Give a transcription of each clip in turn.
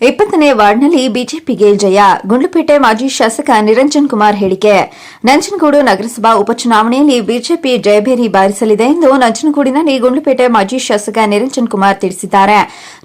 ಇಪ್ಪತ್ತನೇ ವಾರ್ಡ್ನಲ್ಲಿ ಬಿಜೆಪಿಗೆ ಜಯ. ಗುಂಡ್ಲುಪೇಟೆ ಮಾಜಿ ಶಾಸಕ ನಿರಂಜನ್ ಕುಮಾರ್ ಹೇಳಿಕೆ. ನಂಜನಗೂಡು ನಗರಸಭಾ ಉಪಚುನಾವಣೆಯಲ್ಲಿ ಬಿಜೆಪಿ ಜಯಭೇರಿ ಬಾರಿಸಲಿದೆ ಎಂದು ನಂಜನಗೂಡಿನಲ್ಲಿ ಗುಂಡ್ಲುಪೇಟೆ ಮಾಜಿ ಶಾಸಕ ನಿರಂಜನ್ ಕುಮಾರ್ ತಿಳಿಸಿದ್ದಾರೆ.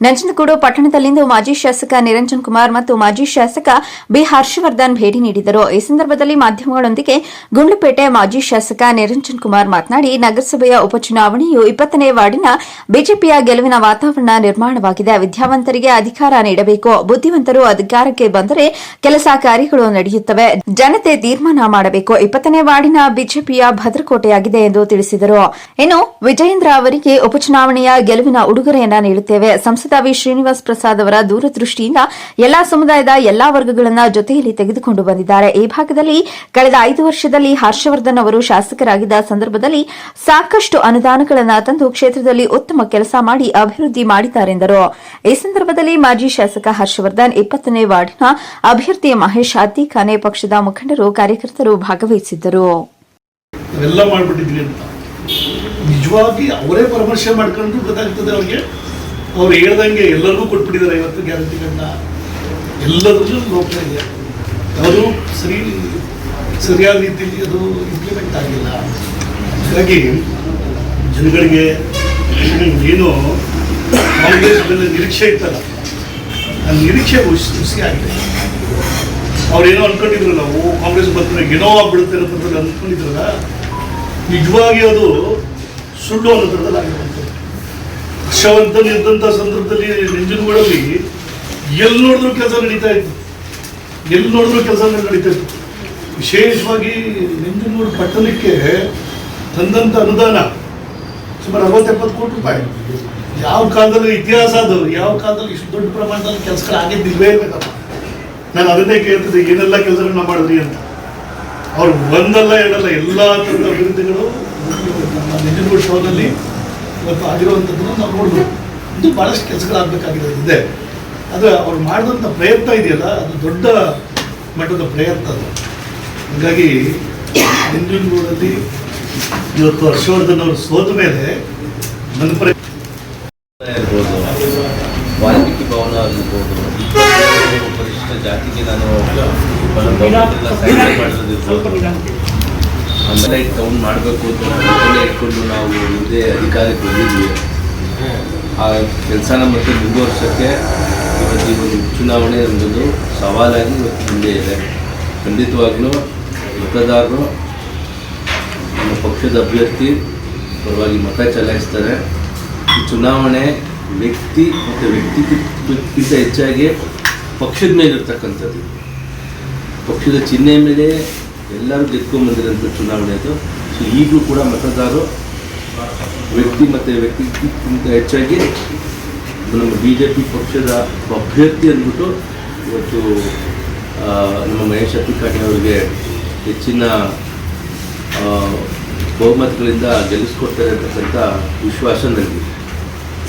ನಂಜನಗೂಡು ಪಟ್ಟಣದಲ್ಲಿಂದು ಮಾಜಿ ಶಾಸಕ ನಿರಂಜನ್ ಕುಮಾರ್ ಮತ್ತು ಮಾಜಿ ಶಾಸಕ ಬಿ. ಹರ್ಷವರ್ಧನ್ ಭೇಟಿ ನೀಡಿದರು. ಈ ಸಂದರ್ಭದಲ್ಲಿ ಮಾಧ್ಯಮಗಳೊಂದಿಗೆ ಗುಂಡ್ಲುಪೇಟೆ ಮಾಜಿ ಶಾಸಕ ನಿರಂಜನ್ ಕುಮಾರ್ ಮಾತನಾಡಿ, ನಗರಸಭೆಯ ಉಪಚುನಾವಣೆಯು ಇಪ್ಪತ್ತನೇ ವಾರ್ಡಿನ ಬಿಜೆಪಿಯ ಗೆಲುವಿನ ವಾತಾವರಣ ನಿರ್ಮಾಣವಾಗಿದೆ. ವಿದ್ಯಾವಂತರಿಗೆ ಅಧಿಕಾರ ನೀಡಬೇಕು. ಬುದ್ಧಿವಂತರು ಅಧಿಕಾರಕ್ಕೆ ಬಂದರೆ ಕೆಲಸ ಕಾರ್ಯಗಳು ನಡೆಯುತ್ತವೆ. ಜನತೆ ತೀರ್ಮಾನ ಮಾಡಬೇಕು. ಇಪ್ಪತ್ತನೇ ವಾರ್ಡಿನ ಬಿಜೆಪಿಯ ಭದ್ರಕೋಟೆಯಾಗಿದೆ ಎಂದು ತಿಳಿಸಿದರು. ಇನ್ನು ವಿಜಯೇಂದ್ರ ಅವರಿಗೆ ಉಪಚುನಾವಣೆಯ ಗೆಲುವಿನ ಉಡುಗೊರೆಯನ್ನ ನೀಡುತ್ತೇವೆ. ಸಂಸದ ವಿ. ಶ್ರೀನಿವಾಸ್ ಪ್ರಸಾದ್ ಅವರ ದೂರದೃಷ್ಟಿಯಿಂದ ಎಲ್ಲಾ ಸಮುದಾಯದ ಎಲ್ಲಾ ವರ್ಗಗಳನ್ನ ಜೊತೆಯಲ್ಲಿ ತೆಗೆದುಕೊಂಡು ಬಂದಿದ್ದಾರೆ. ಈ ಭಾಗದಲ್ಲಿ ಕಳೆದ ಐದು ವರ್ಷದಲ್ಲಿ ಹರ್ಷವರ್ಧನ್ ಅವರು ಶಾಸಕರಾಗಿದ್ದ ಸಂದರ್ಭದಲ್ಲಿ ಸಾಕಷ್ಟು ಅನುದಾನಗಳನ್ನು ತಂದು ಕ್ಷೇತ್ರದಲ್ಲಿ ಉತ್ತಮ ಕೆಲಸ ಮಾಡಿ ಅಭಿವೃದ್ಧಿ ಮಾಡಿದ್ದಾರೆಂದರು. ಈ ಸಂದರ್ಭದಲ್ಲಿ ಮಾಜಿ ಶಾಸಕ ಹರ್ಷವರ್ಧನ್ ಇಪ್ಪತ್ತನೇ ವಾರ್ಡಿನ ಅಭ್ಯರ್ಥಿ ಮಹೇಶ್ ಅತ್ತಿಖಾನೆ ಪಕ್ಷದ ಮುಖಂಡರು ಕಾರ್ಯಕರ್ತರು ಭಾಗವಹಿಸಿದ್ದರು. ನಿಜವಾಗಿ ಅವರೇ ಪರಾಮರ್ಶೆ ಮಾಡ್ಕೊಂಡು ಗೊತ್ತಾಗ್ತದೆ ಅವ್ರಿಗೆ. ಅವ್ರು ಹೇಳ್ದಂಗೆ ಎಲ್ಲರಿಗೂ ಕೊಟ್ಬಿಟ್ಟಿದ್ದಾರೆ ಇವತ್ತು ಗ್ಯಾರಂಟಿಗಳನ್ನ ಎಲ್ಲದರಲ್ಲೂ ಲೋಪ ಇದೆ. ಅವರು ಸರಿ, ಸರಿಯಾದ ರೀತಿಯಲ್ಲಿ ಅದು ಇಂಪ್ಲಿಮೆಂಟ್ ಆಗಿಲ್ಲ. ಹಾಗಾಗಿ ಜನಗಳಿಗೆ ಏನು ಕಾಂಗ್ರೆಸ್ ಮೇಲೆ ನಿರೀಕ್ಷೆ ಇತ್ತಲ್ಲ. ಆ ನಿರೀಕ್ಷೆ ಹುಸಿ ಹುಸಿ ಆಗಿದೆ. ಅವ್ರೇನೋ ಅನ್ಕೊಂಡಿದ್ರು ನಾವು, ಕಾಂಗ್ರೆಸ್ ಬರ್ತಾರೆ ಏನೋ ಆಗ್ಬಿಡುತ್ತೆ ಅನ್ನೋದ್ರಲ್ಲಿ ಅನ್ಕೊಂಡಿದ್ರಲ್ಲ, ನಿಜವಾಗಿ ಅದು ಸುಳ್ಳು ಅನ್ನೋದ್ರಲ್ಲಿ ಆಗಿರುವಂಥದ್ದು ಹರ್ಷವಂತನ್ ಇದ್ದಂಥ ಸಂದರ್ಭದಲ್ಲಿ ನಂಜನಗೂಡಲ್ಲಿ ಎಲ್ಲಿ ನೋಡಿದ್ರು ಕೆಲಸ ನಡೀತಾ ಇತ್ತು. ಎಲ್ಲಿ ನೋಡಿದ್ರು ಕೆಲಸ ನಡೀತಾ ಇತ್ತು. ವಿಶೇಷವಾಗಿ ನಂಜನಗೂಡು ಪಟ್ಟಣಕ್ಕೆ ತಂದಂಥ ಅನುದಾನ ಸುಮಾರು ಅರವತ್ತೆಪ್ಪತ್ತು ಕೋಟಿ ರೂಪಾಯಿ. ಯಾವ ಕಾಲದಲ್ಲಿ ಇತಿಹಾಸ ಅದು, ಯಾವ ಕಾಲದಲ್ಲಿ ಇಷ್ಟು ದೊಡ್ಡ ಪ್ರಮಾಣದಲ್ಲಿ ಕೆಲಸಗಳು ಆಗಿದ್ದಿಲ್ವೇ ಇರ್ಬೇಕಪ್ಪ. ನಾನು ಅದನ್ನೇ ಕೇಳ್ತಿದ್ದೆ, ಏನೆಲ್ಲ ಕೆಲಸಗಳನ್ನ ಮಾಡಿದ್ರಿ ಅಂತ. ಅವ್ರು ಒಂದಲ್ಲ ಎರಡಲ್ಲ ಎಲ್ಲ ಥರದ ಅಭಿವೃದ್ಧಿಗಳು ನಮ್ಮ ನಂಜನಗೂಡು ಶೋದಲ್ಲಿ ಇವತ್ತು ಆಗಿರುವಂಥದ್ದನ್ನು ನಾವು ನೋಡ್ಬೋದು ಇದು ಭಾಳಷ್ಟು ಕೆಲಸಗಳಾಗಬೇಕಾಗಿದೆ ಇದೆ. ಅದು ಅವ್ರು ಮಾಡಿದಂಥ ಪ್ರಯತ್ನ ಇದೆಯಲ್ಲ, ಅದು ದೊಡ್ಡ ಮಟ್ಟದ ಪ್ರಯತ್ನ ಅದು. ಹಾಗಾಗಿ ನಂಜನಗೂಡಲ್ಲಿ ಇವತ್ತು ಹರ್ಷವರ್ಧನ್ ಅವರು ಸೋತ ಮೇಲೆ ನನ್ನ ಪ್ರ ಇರ್ಬೋದು. ವಾಲ್ಮೀಕಿ ಭವನ ಆಗಿರ್ಬೋದು. ಪರಿಶಿಷ್ಟ ಜಾತಿಗೆ ನಾನು ಮಾಡೋದಿರ್ಬೋದು ಆಮೇಲೆ ಟೌನ್ ಮಾಡಬೇಕು ಅಂತ ಇಟ್ಕೊಂಡು ನಾವು ಮುಂದೆ ಅಧಿಕಾರಕ್ಕೆ ಬಂದಿದ್ವಿ. ಆ ಕೆಲಸನ ಮತ್ತೆ ಮುಂದುವರ್ಸೋಕ್ಕೆ ಇವತ್ತು ಈ ಒಂದು ಚುನಾವಣೆ ಎಂಬುದು ಸವಾಲಾಗಿ ಇವತ್ತು ಮುಂದೆ ಇದೆ. ಖಂಡಿತವಾಗ್ಲೂ ಮತದಾರರು ನಮ್ಮ ಪಕ್ಷದ ಅಭ್ಯರ್ಥಿ ಪರವಾಗಿ ಮತ ಚಲಾಯಿಸ್ತಾರೆ. ಈ ಚುನಾವಣೆ ವ್ಯಕ್ತಿ ಮತ್ತು ವ್ಯಕ್ತಿಗಿಂತ ಹೆಚ್ಚಾಗಿ ಪಕ್ಷದ ಮೇಲೆ ಇರ್ತಕ್ಕಂಥದ್ದು. ಪಕ್ಷದ ಚಿಹ್ನೆ ಮೇಲೆ ಎಲ್ಲರೂ ಗೆದ್ಕೊಂಡ್ಬಂದಿರೋಂಥ ಚುನಾವಣೆ ಅದು. ಸೊ ಈಗಲೂ ಕೂಡ ಮತದಾರರು ವ್ಯಕ್ತಿ ಮತ್ತು ವ್ಯಕ್ತಿಗಿಂತ ಹೆಚ್ಚಾಗಿ ನಮ್ಮ ಬಿ ಜೆ ಪಿ ಪಕ್ಷದ ಅಭ್ಯರ್ಥಿ ಅಂದ್ಬಿಟ್ಟು ಇವತ್ತು ನಮ್ಮ ಮಹೇಶ್ ಅತ್ತಿಕಾಟಿ ಅವರಿಗೆ ಹೆಚ್ಚಿನ ಬಹುಮತಗಳಿಂದ ಗೆಲ್ಲಿಸ್ಕೊಡ್ತಾರೆ ಅಂತಕ್ಕಂಥ ವಿಶ್ವಾಸ ನನಗೆ